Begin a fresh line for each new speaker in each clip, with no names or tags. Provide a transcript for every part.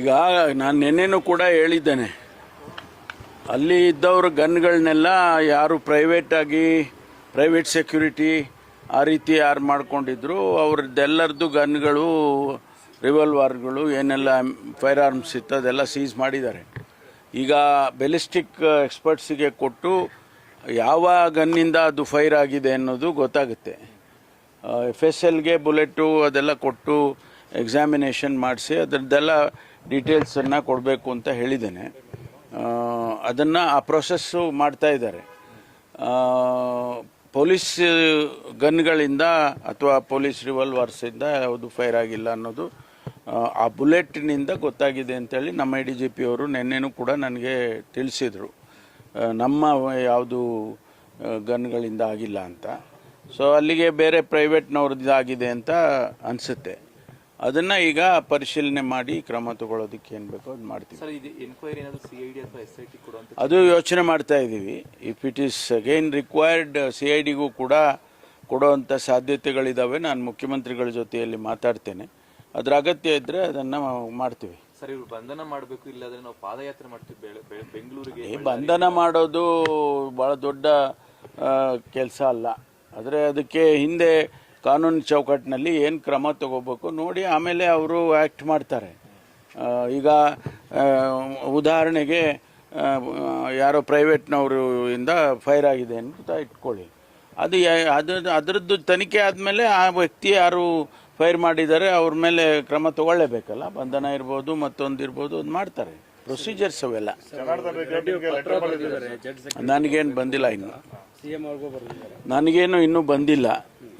ಈಗ ನಾನು ನಿನ್ನೆನೂ ಕೂಡ ಹೇಳಿದ್ದೇನೆ. ಅಲ್ಲಿ ಇದ್ದವ್ರ ಗನ್ಗಳನ್ನೆಲ್ಲ ಯಾರು ಪ್ರೈವೇಟ್ ಆಗಿ ಪ್ರೈವೇಟ್ ಸೆಕ್ಯೂರಿಟಿ ಆ ರೀತಿ ಯಾರು ಮಾಡ್ಕೊಂಡಿದ್ರು ಅವ್ರದ್ದೆಲ್ಲರದ್ದು ಗನ್ಗಳು ರಿವಾಲ್ವರ್ಗಳು ಏನೆಲ್ಲ ಫೈರ್ ಆರ್ಮ್ಸ್ ಇತ್ತು ಅದೆಲ್ಲ ಸೀಸ್ ಮಾಡಿದ್ದಾರೆ. ಈಗ ಬೆಲಿಸ್ಟಿಕ್ ಎಕ್ಸ್ಪರ್ಟ್ಸಿಗೆ ಕೊಟ್ಟು ಯಾವ ಗನ್ನಿಂದ ಅದು ಫೈರ್ ಆಗಿದೆ ಅನ್ನೋದು ಗೊತ್ತಾಗುತ್ತೆ. ಎಫ್ ಎಸ್ ಎಲ್ಗೆ ಬುಲೆಟು ಅದೆಲ್ಲ ಕೊಟ್ಟು ಎಕ್ಸಾಮಿನೇಷನ್ ಮಾಡಿಸಿ, ಅದರದ್ದೆಲ್ಲ ಡೀಟೇಲ್ಸನ್ನು ಕೊಡಬೇಕು ಅಂತ ಹೇಳಿದ್ದೇನೆ. ಅದನ್ನು ಆ ಪ್ರೊಸೆಸ್ಸು ಮಾಡ್ತಾ ಇದ್ದಾರೆ. ಪೊಲೀಸ್ ಗನ್ಗಳಿಂದ ಅಥವಾ ಪೊಲೀಸ್ ರಿವಾಲ್ವರ್ಸಿಂದ ಯಾವುದು ಫೈರ್ ಆಗಿಲ್ಲ ಅನ್ನೋದು ಆ, ಬುಲೆಟ್ ಬುಲೆಟ್ನಿಂದ ಗೊತ್ತಾಗಿದೆ ಅಂತೇಳಿ ನಮ್ಮ ಐ ಡಿ ಜಿ ಪಿ ಅವರು ನಿನ್ನೆನೂ ಕೂಡ ನನಗೆ ತಿಳಿಸಿದರು. ನಮ್ಮ ಯಾವುದು ಗನ್ಗಳಿಂದ ಆಗಿಲ್ಲ ಅಂತ. ಸೊ ಅಲ್ಲಿಗೆ ಬೇರೆ ಪ್ರೈವೇಟ್ನವ್ರದ್ದು ಆಗಿದೆ ಅಂತ ಅನಿಸುತ್ತೆ. ಅದನ್ನು ಈಗ ಪರಿಶೀಲನೆ ಮಾಡಿ ಕ್ರಮ ತಗೊಳ್ಳೋದಕ್ಕೆ ಏನು ಬೇಕೋ ಅದು ಮಾಡ್ತೀವಿ. ಅದು ಯೋಚನೆ ಮಾಡ್ತಾ ಇದ್ದೀವಿ. If it is again required C I ಡಿಗೂ ಕೂಡ ಕೊಡುವಂಥ ಸಾಧ್ಯತೆಗಳಿದ್ದಾವೆ ನಾನು ಮುಖ್ಯಮಂತ್ರಿಗಳ ಜೊತೆಯಲ್ಲಿ ಮಾತಾಡ್ತೇನೆ. ಅದರ ಅಗತ್ಯ ಇದ್ದರೆ ಅದನ್ನು ಮಾಡ್ತೀವಿ.
ಸರ್ ಇವ್ರು ಬಂಧನ ಮಾಡಬೇಕು ಇಲ್ಲಾಂದ್ರೆ ನಾವು ಪಾದಯಾತ್ರೆ ಮಾಡ್ತೀವಿ ಬೆಂಗಳೂರಿಗೆ
ಬಂಧನ ಮಾಡೋದು ಭಾಳ ದೊಡ್ಡ ಕೆಲಸ ಅಲ್ಲ. ಆದರೆ ಅದಕ್ಕೆ ಹಿಂದೆ ಕಾನೂನು ಚೌಕಟ್ಟಿನಲ್ಲಿ ಏನು ಕ್ರಮ ತಗೋಬೇಕು ನೋಡಿ ಆಮೇಲೆ ಅವರು ಆ್ಯಕ್ಟ್ ಮಾಡ್ತಾರೆ. ಈಗ ಉದಾಹರಣೆಗೆ ಯಾರೋ ಪ್ರೈವೇಟ್ನವರು ಇಂದ ಫೈರ್ ಆಗಿದೆ ಅಂತ ಇಟ್ಕೊಳ್ಳಿ. ಅದು ಅದರದ್ದು ತನಿಖೆ ಆದಮೇಲೆ ಆ ವ್ಯಕ್ತಿ ಯಾರು ಫೈರ್ ಮಾಡಿದ್ದಾರೆ ಅವ್ರ ಮೇಲೆ ಕ್ರಮ ತಗೊಳ್ಳೇಬೇಕಲ್ಲ? ಬಂಧನ ಇರ್ಬೋದು ಮತ್ತೊಂದು ಇರ್ಬೋದು ಅದು ಮಾಡ್ತಾರೆ. ಪ್ರೊಸೀಜರ್ಸ್ ಅವೆಲ್ಲ. ನನಗೇನು ಬಂದಿಲ್ಲ ಇನ್ನು. ನನಗೇನು ಇನ್ನೂ ಬಂದಿಲ್ಲ.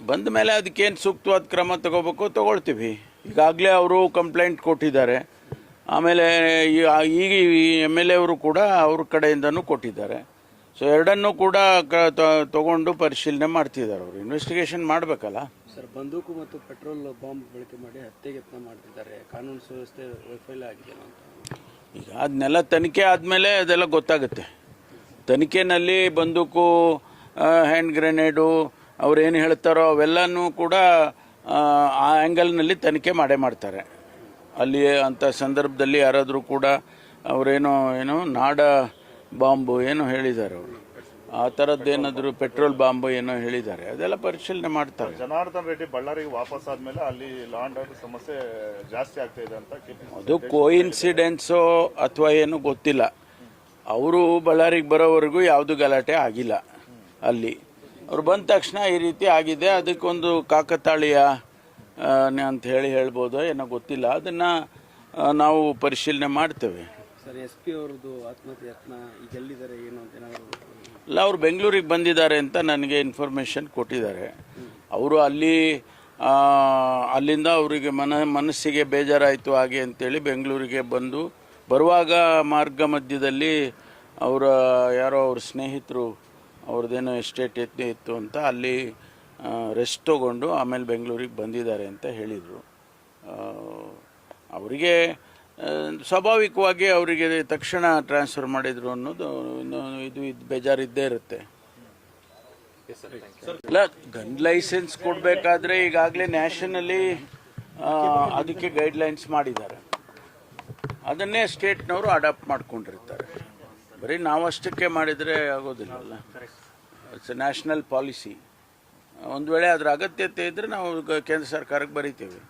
ಬಂದ ಮೇಲೆ ಅದಕ್ಕೇನು ಸೂಕ್ತವಾದ ಕ್ರಮ ತಗೋಬೇಕು ತಗೊಳ್ತೀವಿ. ಈಗಾಗಲೇ ಅವರು ಕಂಪ್ಲೇಂಟ್ ಕೊಟ್ಟಿದ್ದಾರೆ. ಆಮೇಲೆ ಈ- ಈಗ ಎಂ ಎಲ್ ಎ ಅವರು ಕೂಡ ಅವ್ರ ಕಡೆಯಿಂದನೂ ಕೊಟ್ಟಿದ್ದಾರೆ. ಸೊ ಎರಡನ್ನೂ ಕೂಡ ತಗೊಂಡು ಪರಿಶೀಲನೆ ಮಾಡ್ತಿದ್ದಾರೆ ಅವರು. ಇನ್ವೆಸ್ಟಿಗೇಷನ್ ಮಾಡಬೇಕಲ್ಲ?
ಸರ್ ಬಂದೂಕು ಮತ್ತು ಪೆಟ್ರೋಲ್ ಬಾಂಬ್ ಬಳಕೆ ಮಾಡಿ ಹತ್ಯೆಗೆ ಯತ್ನ ಮಾಡ್ತಿದ್ದಾರೆ. ಕಾನೂನು ಸುವ್ಯವಸ್ಥೆ ವೈಫಲ್ಯ ಆಗಿದೆ ಅಂತ.
ಈಗ ಅದನ್ನೆಲ್ಲ ತನಿಖೆ ಆದಮೇಲೆ ಅದೆಲ್ಲ ಗೊತ್ತಾಗುತ್ತೆ. ತನಿಖೆನಲ್ಲಿ ಬಂದೂಕು ಹ್ಯಾಂಡ್ ಗ್ರೆನೇಡು ಅವ್ರು ಏನು ಹೇಳ್ತಾರೋ ಅವೆಲ್ಲನೂ ಕೂಡ ಆ, ಆ್ಯಂಗಲ್ನಲ್ಲಿ ತನಿಖೆ ಮಾಡೇ ಮಾಡ್ತಾರೆ. ಅಲ್ಲಿ ಅಂಥ ಸಂದರ್ಭದಲ್ಲಿ ಯಾರಾದರೂ ಕೂಡ ಅವರೇನೋ ಏನೋ ನಾಡ ಬಾಂಬು ಏನೋ ಹೇಳಿದ್ದಾರೆ ಅವರು. ಆ ಥರದ್ದೇನಾದರೂ ಪೆಟ್ರೋಲ್ ಬಾಂಬು ಏನೋ ಹೇಳಿದ್ದಾರೆ. ಅದೆಲ್ಲ ಪರಿಶೀಲನೆ ಮಾಡ್ತಾರೆ.
ಜನಾರ್ದನ್ ರೆಡ್ಡಿ ಬಳ್ಳಾರಿಗೆ ವಾಪಸ್ ಆದ್ಮೇಲೆ ಅಲ್ಲಿ ಲಾಂಡ್ ಆರ್ಡರ್ ಸಮಸ್ಯೆ ಜಾಸ್ತಿ ಆಗ್ತಾ ಇದೆ ಅಂತ
ಅದು ಕೋಇನ್ಸಿಡೆನ್ಸು ಅಥವಾ ಏನು ಗೊತ್ತಿಲ್ಲ. ಅವರು ಬಳ್ಳಾರಿಗೆ ಬರೋವರೆಗೂ ಯಾವುದು ಗಲಾಟೆ ಆಗಿಲ್ಲ. ಅಲ್ಲಿ ಅವ್ರು ಬಂದ ತಕ್ಷಣ ಈ ರೀತಿ ಆಗಿದೆ. ಅದಕ್ಕೊಂದು ಕಾಕತಾಳೀಯ ಅಂತ ಹೇಳಿ ಹೇಳ್ಬೋದು ಏನೋ ಗೊತ್ತಿಲ್ಲ. ಅದನ್ನು ನಾವು ಪರಿಶೀಲನೆ ಮಾಡ್ತೇವೆ.
ಸರ್ ಎಸ್ ಪಿ ಅವ್ರದ್ದು ಆತ್ಮಹತ್ಯೆ ಯತ್ನ ಈಗ ಎಲ್ಲಿದ್ದಾರೆ ಏನು ಅಂತ ಏನಾದರೂ
ಇಲ್ಲ ಅವ್ರು ಬೆಂಗಳೂರಿಗೆ ಬಂದಿದ್ದಾರೆ ಅಂತ ನನಗೆ ಇನ್ಫಾರ್ಮೇಷನ್ ಕೊಟ್ಟಿದ್ದಾರೆ. ಅವರು ಅಲ್ಲಿ ಅಲ್ಲಿಂದ ಅವರಿಗೆ ಮನ ಮನಸ್ಸಿಗೆ ಬೇಜಾರಾಯಿತು ಹಾಗೆ ಅಂತೇಳಿ ಬೆಂಗಳೂರಿಗೆ ಬಂದು ಬರುವಾಗ ಮಾರ್ಗ ಮಧ್ಯದಲ್ಲಿ ಅವರ ಯಾರೋ ಅವ್ರ ಸ್ನೇಹಿತರು ಅವ್ರದ್ದೇನೋ ಎಸ್ಟೇಟ್ ಎತ್ತಿ ಇತ್ತು ಅಂತ ಅಲ್ಲಿ ರೆಸ್ಟ್ ತೊಗೊಂಡು ಆಮೇಲೆ ಬೆಂಗಳೂರಿಗೆ ಬಂದಿದ್ದಾರೆ ಅಂತ ಹೇಳಿದರು. ಅವರಿಗೆ ಸ್ವಾಭಾವಿಕವಾಗಿ ಅವರಿಗೆ ತಕ್ಷಣ ಟ್ರಾನ್ಸ್ಫರ್ ಮಾಡಿದರು ಅನ್ನೋದು ಇದು ಇದು ಬೇಜಾರಿದ್ದೇ ಇರುತ್ತೆ. ಇಲ್ಲ ಗನ್ ಲೈಸೆನ್ಸ್ ಕೊಡಬೇಕಾದ್ರೆ ಈಗಾಗಲೇ ನ್ಯಾಷನಲಿ ಅದಕ್ಕೆ ಗೈಡ್ಲೈನ್ಸ್ ಮಾಡಿದ್ದಾರೆ. ಅದನ್ನೇ ಸ್ಟೇಟ್ನವರು ಅಡಾಪ್ಟ್ ಮಾಡ್ಕೊಂಡಿರ್ತಾರೆ. ಬರೀ ನಾವಷ್ಟಕ್ಕೆ ಮಾಡಿದರೆ ಆಗೋದಿಲ್ಲ ಅಲ್ಲ ಇಟ್ಸ್ ನ್ಯಾಷನಲ್ ಪಾಲಿಸಿ ಒಂದು ವೇಳೆ ಅದರ ಅಗತ್ಯತೆ ಇದ್ದರೆ ನಾವು ಕೇಂದ್ರ ಸರ್ಕಾರಕ್ಕೆ ಬರೀತೀವಿ.